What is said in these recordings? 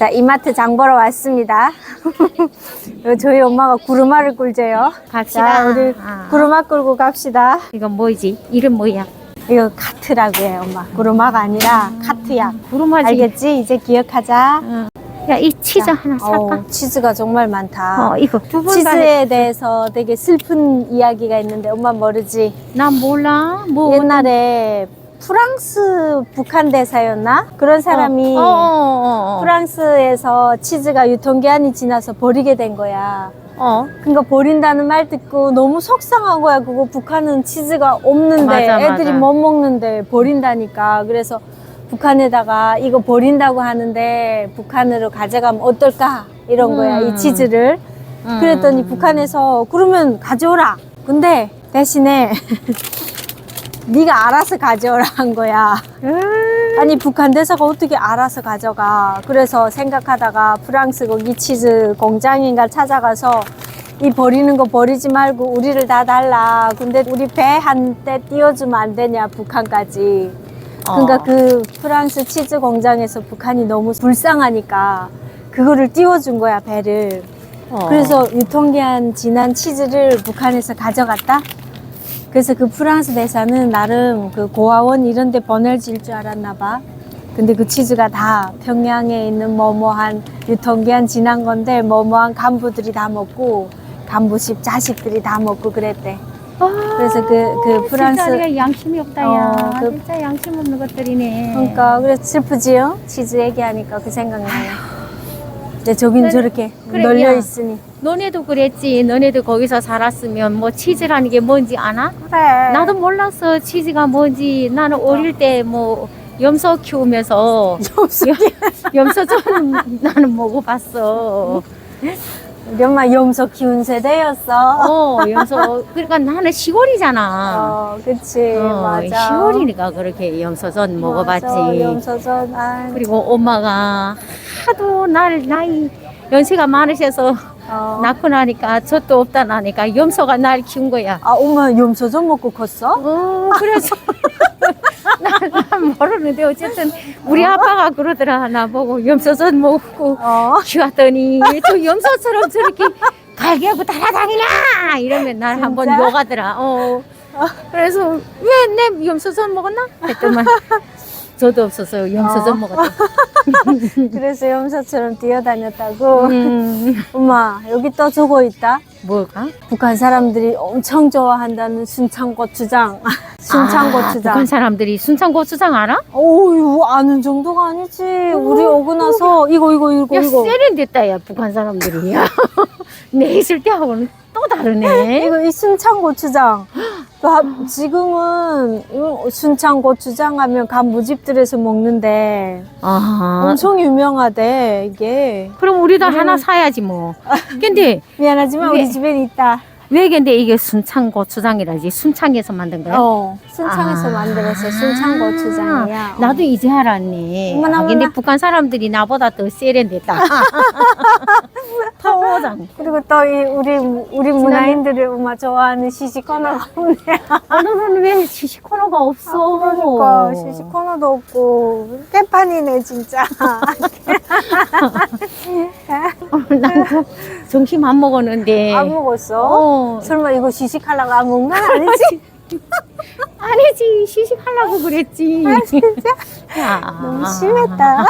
자, 이마트 장 보러 왔습니다. 저희 엄마가 구르마를 꿀재요. 갑시다. 자, 우리 아. 구르마 끌고 갑시다. 이건 뭐지? 이름 뭐야? 이거 카트라고 해요, 엄마. 구르마가 아니라 카트야. 구름하지. 알겠지? 이제 기억하자. 야, 이 치즈 자, 하나 살까? 어우, 치즈가 정말 많다. 어, 이거 두 분. 치즈에 대해서 되게 슬픈 이야기가 있는데 엄마 모르지? 난 몰라. 뭐 옛날에 프랑스 북한 대사였나? 그런 사람이 어, 어, 어, 어. 프랑스에서 치즈가 유통기한이 지나서 버리게 된 거야. 어. 그러니까 버린다는 말 듣고 너무 속상한 거야. 그거 북한은 치즈가 없는데 맞아, 애들이 맞아. 못 먹는데 버린다니까. 그래서 북한에다가 이거 버린다고 하는데 북한으로 가져가면 어떨까? 이런 거야. 음. 이 치즈를. 음. 그랬더니 북한에서 그러면 가져오라. 근데 대신에 네가 알아서 가져오라 한 거야. 음. 아니 북한 대사가 어떻게 알아서 가져가 그래서 생각하다가 프랑스 거기 치즈 공장인가 찾아가서 이 버리는 거 버리지 말고 우리를 다 달라 근데 우리 배 한 대 띄워주면 안 되냐 북한까지 그러니까 어. 그 프랑스 치즈 공장에서 북한이 너무 불쌍하니까 그거를 띄워준 거야 배를 어. 그래서 유통기한 지난 치즈를 북한에서 가져갔다? 그래서 그 프랑스 대사는 나름 그 고아원 이런 데 보내질 줄 알았나 봐. 근데 그 치즈가 다 평양에 있는 뭐뭐한 유통기한 지난 건데 뭐뭐한 간부들이 다 먹고 간부십 자식들이 다 먹고 그랬대. 아, 그래서 그, 그 프랑스. 진짜 내가 양심이 없다, 야. 어, 그- 진짜 양심 없는 것들이네. 그러니까, 그래서 슬프지요? 치즈 얘기하니까 그 생각나요. 근데 저긴 그래, 저렇게 그래, 널려 야. 있으니. 너네도 그랬지. 너네도 거기서 살았으면 뭐 치즈라는 게 뭔지 아나? 그래. 나도 몰랐어. 치즈가 뭔지. 나는 어릴 때 뭐 염소 키우면서 염소전 나는 먹어봤어. 우리 엄마 염소 키운 세대였어. 어, 염소. 그러니까 나는 시골이잖아. 어, 그치. 어, 맞아. 시골이니까 그렇게 염소전 먹어봤지. 맞아, 염소전. 아, 그리고 엄마가 하도 날 나이 연세가 많으셔서 어. 낳고 나니까 젖도 없다 나니까 염소가 날 키운 거야. 아, 엄마 염소전 먹고 컸어? 어, 그래서 난, 난 모르는데 어쨌든 우리 아빠가 그러더라 나 보고 염소전 먹고 어. 키웠더니 저 염소처럼 저렇게 갈기하고 따라다니나 이러면 날 한번 진짜? 욕하더라. 어. 그래서 왜 내 염소전 먹었나? 했더만 저도 없어서 염소전 어. 먹었다. 그래서 염소처럼 뛰어다녔다고. 음, 엄마, 여기 또 저거 있다. 뭐가? 북한 사람들이 엄청 좋아한다는 순창고추장. 순창고추장. 아, 북한 사람들이 순창고추장 알아? 어우, 아는 정도가 아니지. 우리 오고 나서 이거, 이거, 이거, 야 이거. 세련됐다 야 북한 사람들이 야. 내 있을 때하고는 또 다르네. 이거 이 순창고추장. 그 하- 지금은 순창고추장 하면 간부집들에서 먹는데 아, 엄청 유명하대 이게. 그럼 우리도 하나 사야지 뭐. 근데 미안하지만 우리 집엔 있다. 왜 근데 이게 순창 고추장이라지? 순창에서 만든 거야? 어, 순창에서 아. 만들었어. 순창 고추장이야. 어. 나도 이제 알았네. 어머나, 아, 근데 어머나. 북한 사람들이 나보다 더 세련됐다. 포장. 그리고 또 이 우리 우리 문화인들이 엄마 좋아하는 시시코너가 없네. 오늘은 왜 시시코너가 없어? 그러니까 시시코너도 없고 깨판이네 진짜. 난그 점심 안 먹었는데. 안 먹었어? 어, 설마 이거 시식하려고 안건 아니지? 아니지 시식하려고 그랬지. 아, 진짜? 야. 너무 심했다.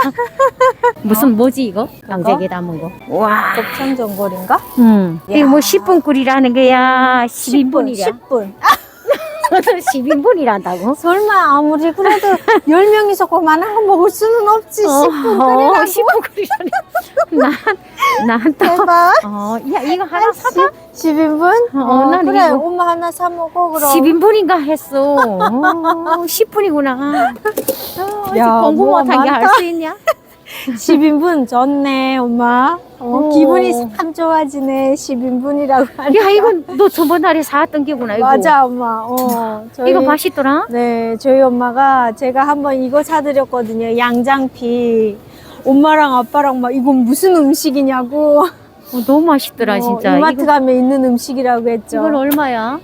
무슨 뭐지 이거? 양재게 담은 거. 와. 곱창 전골인가? 음. 이게 뭐 야. 10분 끓이라는 거야. 10인분이랴. 10분. 10 인분이란다고? 설마 아무리 그래도 10명이서 그만한 거 먹을 수는 없지. 10분 어, 끓이라고. 10분 끓이라니. 난, 난 또. 대박. 어, 야, 이거 하나 사봐? 10인분? 어, 난 그래, 이거- 엄마 하나 사 먹어, 그럼. 10인분인가 했어. 어, 10분이구나. 어, 야, 공부 뭐가 못한 게 할 많다. 수 있냐? 10인분 좋네, 엄마. 어, 오. 기분이 참 좋아지네, 10인분이라고 하니. 야, 이건 너 저번 날에 사왔던 게구나, 이거. 맞아, 엄마. 어, 저희, 이거 맛있더라? 네, 저희 엄마가 제가 한번 이거 사드렸거든요. 양장피. 엄마랑 아빠랑 막 이건 무슨 음식이냐고. 어, 너무 맛있더라 어, 진짜. 이마트 이거, 가면 있는 음식이라고 했죠. 이건 얼마야?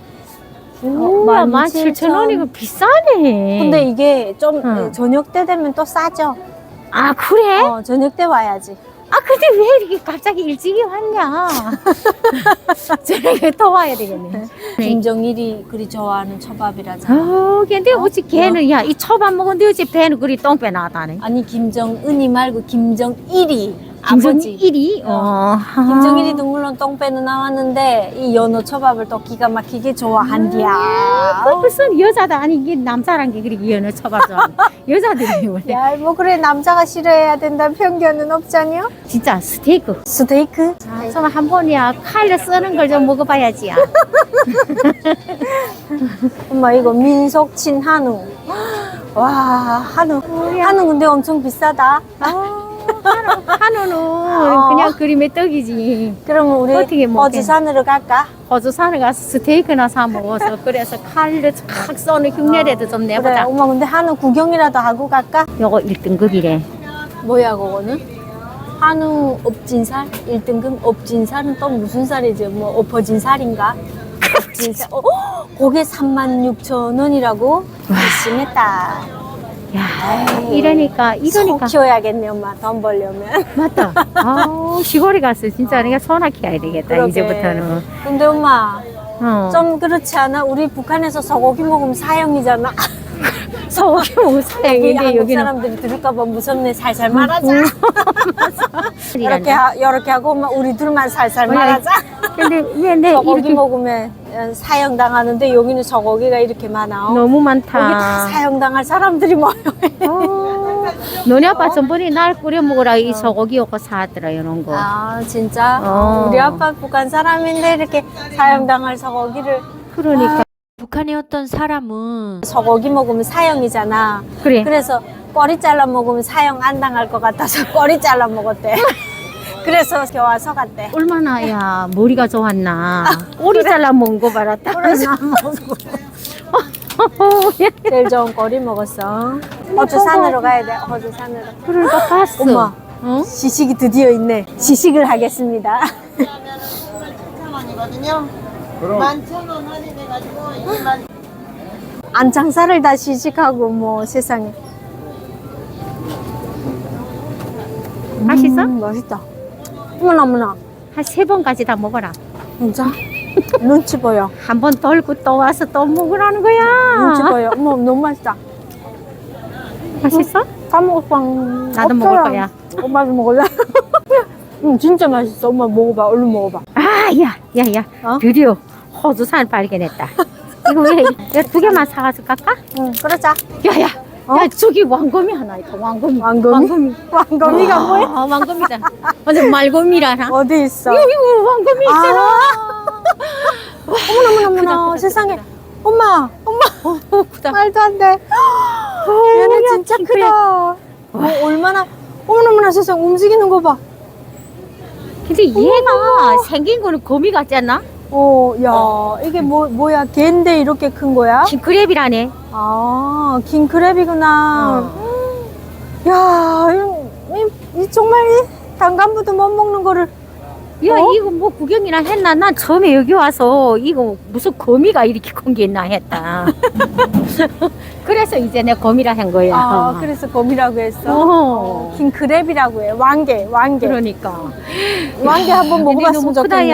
어, 우와 17,000. 17,000원 이거 비싸네. 근데 이게 좀 응. 저녁 때 되면 또 싸죠. 아 그래? 어, 저녁 때 와야지. 아 근데 왜 이렇게 갑자기 일찍이 왔냐? 저녁에 더 와야 되겠네. 김정일이 그리 좋아하는 초밥이라잖아. 어, 근데 어? 어찌 걔는 야 이 초밥 먹었는데 어찌 배는 그리 똥배 나다네. 아니 김정은이 말고 김정일이. 김정일이 어. 김정일이도 물론 똥배는 나왔는데 이 연어 초밥을 또 기가 막히게 좋아한디야. 그 무슨 여자다 아니 이게 남자란 게 그렇게 연어 초밥 좋아. 여자들이 원래 야, 뭐 그래 남자가 싫어해야 된다는 편견은 없잖여? 진짜 스테이크. 스테이크? 아, 정말 한 번이야 칼로 쓰는 걸 좀 먹어봐야지야. 엄마 이거 민속친 한우. 와 한우. 한우 근데 엄청 비싸다. 한우는 어. 그냥 그림의 떡이지. 그러면 우리 어떻게 먹게? 어지산으로 갈까? 호주산에 가서 스테이크나 사 먹어서 그래서 칼로 촥 쏘는 흉내라도 좀 그래 내보자. 엄마 근데 한우 구경이라도 하고 갈까? 요거 1등급이래. 뭐야 그거는? 한우 엎진살? 1등급 엎진살은 또 무슨 살이지? 뭐 엎어진 살인가? 엎진살. 어, 그게 36,000원이라고? 심했다. 야, 이러니까 소 이러니까 키워야겠네 엄마 돈 벌려면. 맞다. 아, 시골에 갔어. 진짜 내가 소나 키워야 되겠다. 그러게. 이제부터는. 근데 엄마 어. 좀 그렇지 않아? 우리 북한에서 소고기 먹으면 사형이잖아. 소고기 먹을 여기 사양인데 한국 여기는 사람들이 들을까봐 무섭네. 살살 말하자. 음. 이렇게 하, 이렇게 하고 엄마 우리 둘만 살살 말하자. 근데 왜내 소고기 이렇게 먹으면 어, 사형 당하는데 여기는 소고기가 이렇게 많아. 너무 여기 다 많다. 사형 당할 사람들이 모여. 어, 너네 아빠 전번에 날 끓여 먹으라 이 소고기 요거 사왔더라 이런 거. 아 진짜? 어. 우리 아빠 북한 사람인데 이렇게 사형 당할 소고기를 그러니까 북한의 어떤 사람은 소고기 먹으면 사형이잖아. 그래. 그래서 꼬리 잘라 먹으면 사형 안 당할 것 같아서 꼬리 잘라 먹었대. 그래서 교화서 갔대. 얼마나 야 머리가 좋았나. 오리 잘라 먹은 거 봐라. 제일 좋은 꼬리 먹었어. 호주 산으로 가야 돼. 호주 산으로. 그러니까 봤어. 엄마. 어? 시식이 드디어 있네. 시식을 하겠습니다. 11,000원이거든요. 11,000원 할인해가지고 2만 안창살을 다 시식하고 뭐 세상에. 맛있어? 음, 맛있다. 어머나 어머나. 한 세 번까지 다 먹어라. 진짜 눈치 보여. 한번 돌고 또 와서 또 먹으라는 거야. 눈치 보여. 어머 너무 맛있다. 맛있어? 다 먹었어. 나도 먹을 거야. 엄마도 먹을래? 응 진짜 맛있어. 엄마 먹어봐. 얼른 먹어봐. 아, 야, 야, 야. 어? 드디어 호주산 발견했다. 이거 왜, 두 개만 사가지고 갈까? 응 그러자. 야, 야. 어? 야, 저기 왕검이 하나 있다. 왕검이. 왕검이? 왕검이. 왕거미가 뭐야? 아, 왕검이다. 완전 말검이라나? 어디 있어? 이거, 이거 왕검이 있잖아. 아. 어머나 어머나 어머나 크다, 세상에. 엄마 엄마 어, 크다. 말도 안 돼. 얘는 야, 진짜 킹크랩. 크다. 어, 얼마나 어머나 어머나 세상 움직이는 거 봐. 근데 얘가 생긴 거는 거미 같지 않나? 어, 야, 이게 뭐, 뭐야, 개인데 이렇게 큰 거야? 킹크랩이라네. 아, 킹크랩이구나. 어. 야, 이, 이, 이 정말 이 단간부도 못 먹는 거를. 야, 어? 이거 뭐 구경이나 했나? 난 처음에 여기 와서 이거 무슨 거미가 이렇게 큰 게 있나 했다. 그래서 이제 내 거미라 한 거야. 아, 그래서 곰이라고 했어. 어. 킹크랩이라고 해. 왕개, 왕개. 그러니까. 왕개 한번 먹어봤으면 좋겠네.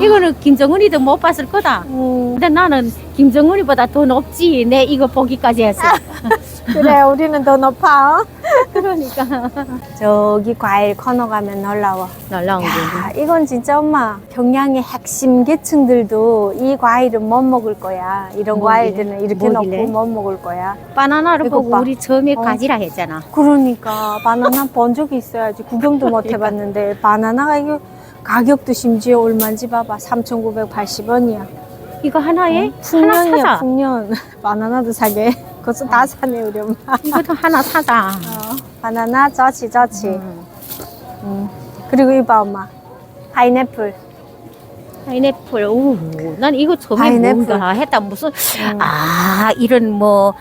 이거는 김정은이도 못 봤을 거다. 음, 근데 나는 김정은이보다 더 높지. 내 이거 보기까지 했어. 그래, 우리는 더 높아. 그러니까. 저기 과일 코너 가면 놀라워. 거. 야, 이건 진짜 엄마 평양의 핵심 계층들도 이 과일은 못 먹을 거야. 이런 뭐길래? 과일들은 이렇게 뭐길래? 놓고 못 먹을 거야. 바나나를 이거 보고 봐. 우리 처음에 어. 가지라 했잖아. 그러니까 바나나 본 적이 있어야지 구경도 못 해봤는데 바나나가 이거 가격도 심지어 얼마인지 봐봐 3,980원이야. 이거 하나에 하나 풍년이야 사자. 풍년. 바나나도 사게. 그것도 다 사네 우리 엄마. 이것도 하나 사자. 어, 바나나 저치 저치. 음. 음. 그리고 이봐 엄마 파인애플. 파인애플. 오, 난 이거 처음에 파인애플. 뭔가 했다. 무슨 음. 아 이런 뭐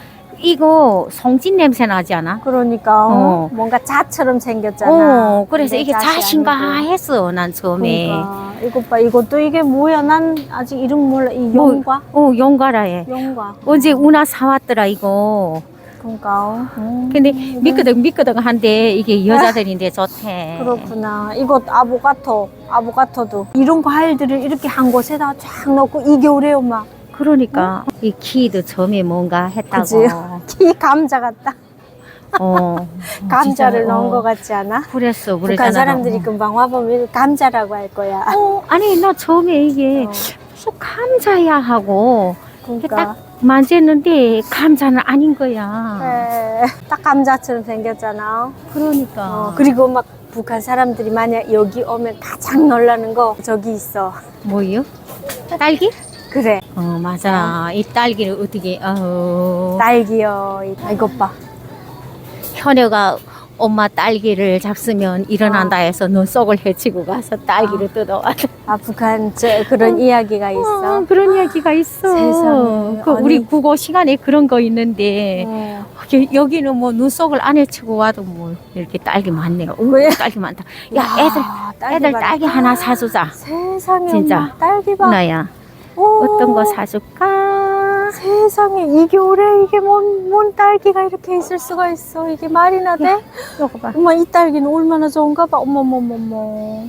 이거 송진 냄새 나지 않아? 그러니까 어, 어. 뭔가 자처럼 생겼잖아. 어, 그래서 이게 자신가. 했어, 난 처음에. 그러니까 이것 봐 이것도 이게 뭐야 난 아직 이름 몰라 이 뭐, 용과 어, 용가라 해. 용과 언제 우나 사왔더라, 이거. 그러니까 음, 근데 미끄덕 미끄덕 한데 이게 여자들인데 좋대. 그렇구나 이것 아보가토 아보가토도 이런 과일들을 이렇게 한 곳에다 쫙 넣고 이 겨울에 엄마 그러니까 이 키도 처음에 뭔가 했다고. 키 감자 같다 어. 감자를 진짜, 넣은 어. 것 같지 않아? 그랬어, 그랬잖아. 북한 사람들이 금방 와보면 감자라고 할 거야 어, 아니 나 처음에 이게 어, 무슨 감자야 하고 그러니까 만졌는데 감자는 아닌 거야. 에, 딱 감자처럼 생겼잖아 그러니까. 어, 그리고 막 북한 사람들이 만약 여기 오면 가장 놀라는 거 저기 있어 뭐요? 딸기? 그래 어 맞아. 이 딸기를 어떻게 어 딸기요 이- 이것 봐 현여가 엄마 딸기를 잡수면 일어난다 해서 눈속을 헤치고 가서 딸기를 뜯어와. 아 북한 저 그런 이야기가 있어 어, 그런 이야기가 있어. 세상에. 그 아니. 우리 국어 시간에 그런 거 있는데 어. 여기- 여기는 뭐 눈속을 안에 치고 와도 뭐 이렇게 딸기 많네요. 오, 왜? 딸기 많다. 야 애들 딸기 애들 봐라. 딸기 하나 사주자. 세상에 진짜. 엄마, 딸기 봐 누나야 오, 어떤 거 사줄까? 세상에 이 겨울에 이게 뭔, 뭔 딸기가 이렇게 있을 수가 있어 이게 말이나 돼? 이거 봐. 엄마 이 딸기는 얼마나 좋은가 봐 어머머머머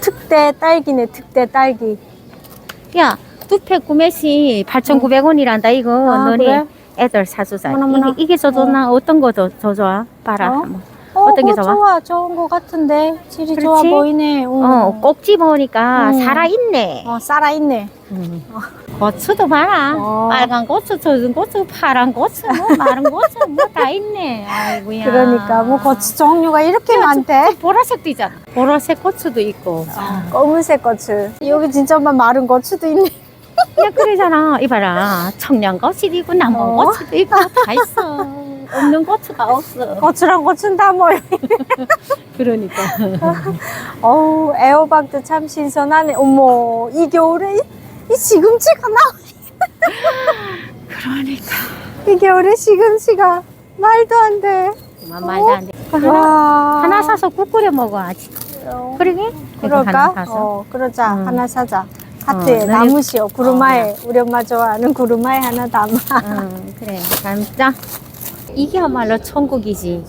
특대 딸기네 특대 딸기 야, 두팩 구매 시 8,900원이란다, 이거. 아, 너네 그래? 애들 사주자. 어머나, 어머나. 이게, 이게 더 좋나? 어 떤 거 더, 더 좋아? 봐라. 어? 한번. 어, 어떤 게 그거 좋아? 좋아 좋은 거 같은데 질이 그렇지? 좋아 보이네 응. 어, 꼭지 보니까 음. 살아있네. 어, 살아있네 음. 고추도 봐라. 어. 빨간 고추, 젖은 고추, 파란 고추, 뭐 마른 고추, 뭐 다 있네. 아이고야. 그러니까 뭐 고추 종류가 이렇게 많대 보라색도 있잖아. 보라색 고추도 있고. 어, 검은색 고추 여기 진짜 엄마 마른 고추도 있네 야, 그러잖아. 이봐라. 청양고추도 있고, 남원고추도 있고, 다 있어. 없는 고추가 없어. 고추랑 고추는 다 모여 그러니까. 어우 애호박도 참 신선하네 어머 이 겨울에 이, 이 시금치가 나오니 그러니까. 이 겨울에 시금치가 말도 안돼 만 말도 안 돼. 하나, 와 하나 사서 국 끓여 먹어야지. 어, 그러게? 그럴까? 어 그러자 음. 하나 사자 하트에 어, 나무시오 구루마에 우리 엄마 좋아하는 구루마에 하나 담아 응, 그래. 담자. 이게야말로 천국이지.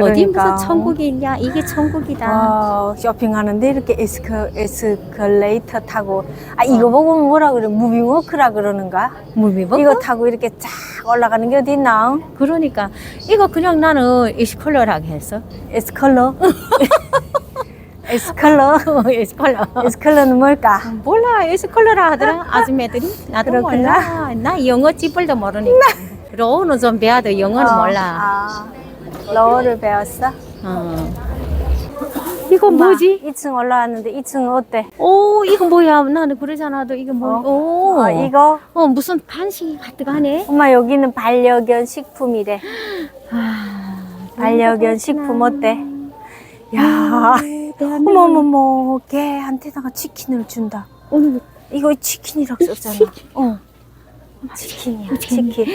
어디 그러니까. 무슨 천국이 있냐? 이게 천국이다. 어, 쇼핑하는데 이렇게 에스컬, 에스컬레이터 타고 아 이거 보고 뭐라 그래 무빙워크라 그러는가 무비버? 이거 타고 이렇게 쫙 올라가는 게 어디 있나 그러니까 이거 그냥 나는 에스컬러라고 했어. 에스컬러 에스컬러 에스컬러. 에스컬러는 뭘까 몰라 에스컬러라 하더라 아줌매들이 나도 그렇구나. 몰라 나 영어 찌뿔도 모르니까 로우는 좀 배워도 영어는 어, 몰라. 아, 러어를 배웠어? 어. 이거 뭐지? 2층 올라왔는데 2층은 어때? 오 이거 뭐야? 나는 그러잖아 도 이거 뭐 어? 오. 어, 이거? 어 무슨 간식 같은 하네. 엄마 여기는 반려견 식품이래. 아, 반려견 식품 어때? 야 대한민국 어머머머 걔한테다가 치킨을 준다. 오늘 이거 치킨이라고 썼잖아. 어 치킨이야 치킨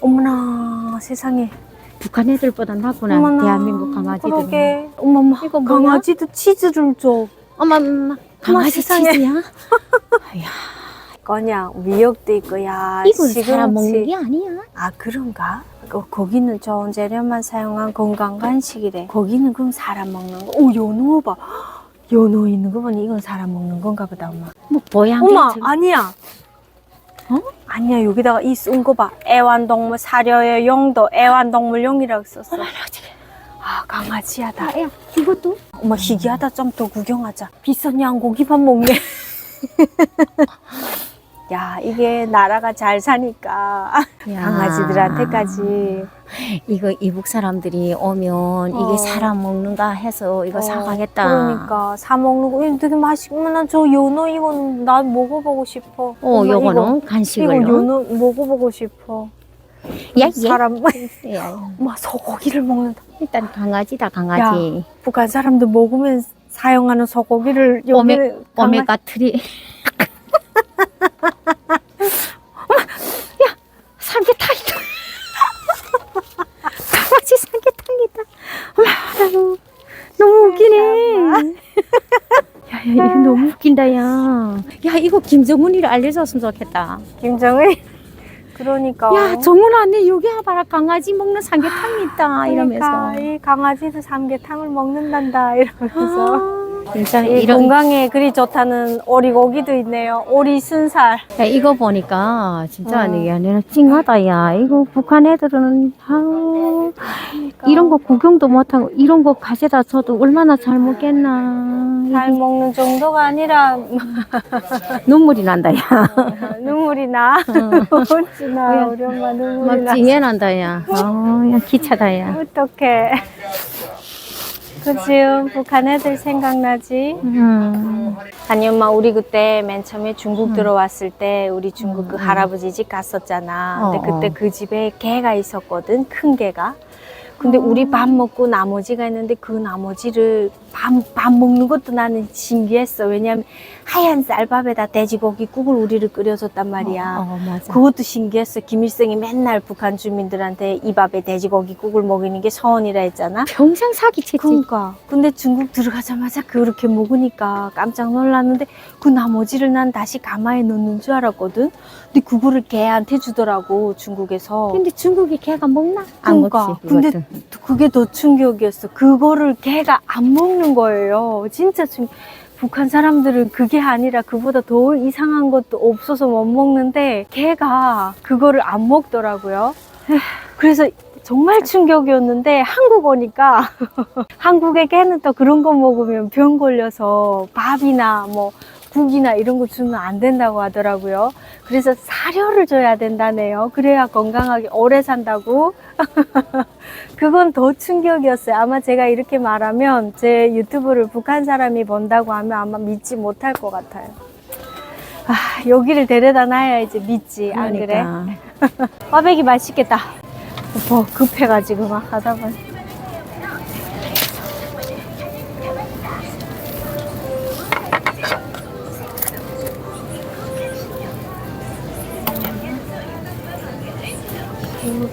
어머나 세상에 북한 애들보다 낫구나 어머나 대한민국 강아지들은 그러게 어머머 이거 뭐야? 강아지도 치즈를 줘 어머 엄마 강아지 세상에. 치즈야? 그냥 미역도 있고 야 이건 사람 먹는 게 아니야 아 그런가? 어, 거기는 좋은 재료만 사용한 건강 간식이래. 거기는 그럼 사람 먹는 거. 오 연어 봐. 연어 있는 거 보니 이건 사람 먹는 건가 보다 엄마. 뭐 모양 엄마 아니야. 어? 아니야 여기다가 이 쓴 거 봐. 애완동물 사료의 용도 애완동물 용이라고 썼어. 아 강아지야 다. 야 이것도 엄마 희귀하다 좀 더 구경하자. 비싼 양고기만 먹네. 야 이게 나라가 잘 사니까 야. 강아지들한테까지. 이거 이북 사람들이 오면 어. 이게 사람 먹는가 해서 이거 어, 사가겠다. 그러니까 사 먹는 거 이거 되게 맛있구나. 저 연어 이거는 난 먹어보고 싶어. 어, 엄마, 요거는 이거, 이거 간식을로. 연어 먹어보고 싶어. 야, 얘. 사람 야, 엄마 소고기를 먹는다. 일단 강아지다, 강아지. 북한 사람들 먹으면 사용하는 소고기를 오메- 여기는 오메가 야, 삼계탕이다. 강아지 삼계탕이다. 아유, 너무 웃기네. 야, 야, 이거 너무 웃긴다, 야. 야, 이거 김정은이를 알려줬으면 좋겠다. 김정은. 그러니까. 야, 정훈 언니, 여기 봐라. 강아지 먹는 삼계탕이 있다. 그러니까, 이러면서. 이 강아지도 삼계탕을 먹는단다. 이러면서. 아 진짜 이 이런 건강에 그리 좋다는 오리고기도 있네요. 오리 순살. 야, 이거 보니까 진짜 음. 이게 아니라 찡하다 야 이거 북한 애들은 아우 그러니까. 이런 거 구경도 못하고 이런 거 가져다 줘도 얼마나 잘 먹겠나 잘 먹는 정도가 아니라 눈물이 난다 야 눈물이 나. 어찌 나 우리 엄마 눈물이 막 나. 찡해 난다 야 아우 야 기차다 야 어떡해. 그치, 북한 애들 생각나지? 음. 아니, 엄마, 우리 그때 맨 처음에 중국 음. 들어왔을 때 우리 중국 그 음, 음. 할아버지 집 갔었잖아. 근데 어, 그때 어. 그 집에 개가 있었거든, 큰 개가. 근데 우리 밥 먹고 나머지가 있는데 그 나머지를 밥, 밥 먹는 것도 나는 신기했어. 왜냐면 하얀 쌀밥에다 돼지고기 국을 우리를 끓여줬단 말이야. 어, 어, 맞아 그것도 신기했어. 김일성이 맨날 북한 주민들한테 이 밥에 돼지고기 국을 먹이는 게 서원이라 했잖아. 평생 사기쳤지 그러니까. 근데 중국 들어가자마자 그렇게 먹으니까 깜짝 놀랐는데 그 나머지를 난 다시 가마에 넣는 줄 알았거든. 근데 그거를 개한테 주더라고 중국에서. 근데 중국이 개가 먹나? 안 그러니까. 먹지 근데 이것도. 그게 더 충격이었어. 그거를 개가 안 먹는 거예요. 진짜 충. 북한 사람들은 그게 아니라 그보다 더 이상한 것도 없어서 못 먹는데 개가 그거를 안 먹더라고요. 그래서 정말 충격이었는데 한국 오니까 한국의 개는 또 그런 거 먹으면 병 걸려서 밥이나 뭐 국이나 이런 거 주면 안 된다고 하더라고요. 그래서 사료를 줘야 된다네요. 그래야 건강하게 오래 산다고. 그건 더 충격이었어요. 아마 제가 이렇게 말하면 제 유튜브를 북한 사람이 본다고 하면 아마 믿지 못할 것 같아요. 아, 여기를 데려다 놔야 이제 믿지. 안 그래? 그러니까. 꽈배기 맛있겠다. 뭐 급해가지고 막 하다 보니.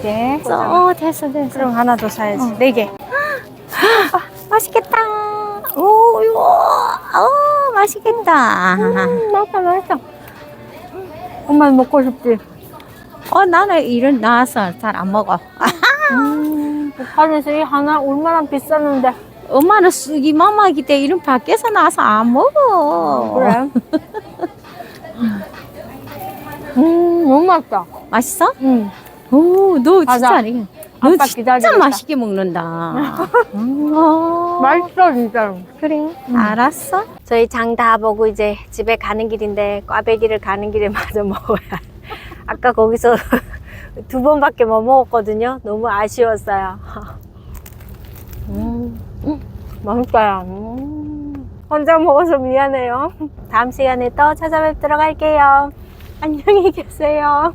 개. 어 됐어 됐어 그럼 하나 더 사야지. 네 개. 맛있겠다. 오, 이거, 어, 맛있겠다. 음, 맛있다, 맛있다. 엄마 먹고 싶지? 어, 나는 이런 나와서 잘 안 먹어. 음, 북한에서 이 하나 얼마나 비쌌는데. 엄마는 쑥이 마마기 때 이런 밖에서 나와서 안 먹어. 그래. 음, 너무 맛있다. 맛있어? 음. 오, 너 진짜 맞아. 아니. 너 아빠 진짜 기다리겠다. 맛있게 먹는다. 음, 어. 맛있어, 진짜로. 그래, 알았어. 저희 장 다 보고 이제 집에 가는 길인데 꽈배기를 가는 길에 마저 먹어야. 아까 거기서 두 번밖에 못 먹었거든요. 너무 아쉬웠어요. 음, 음, 맛있다. 음. 혼자 먹어서 미안해요. 다음 시간에 또 찾아뵙도록 할게요. 안녕히 계세요.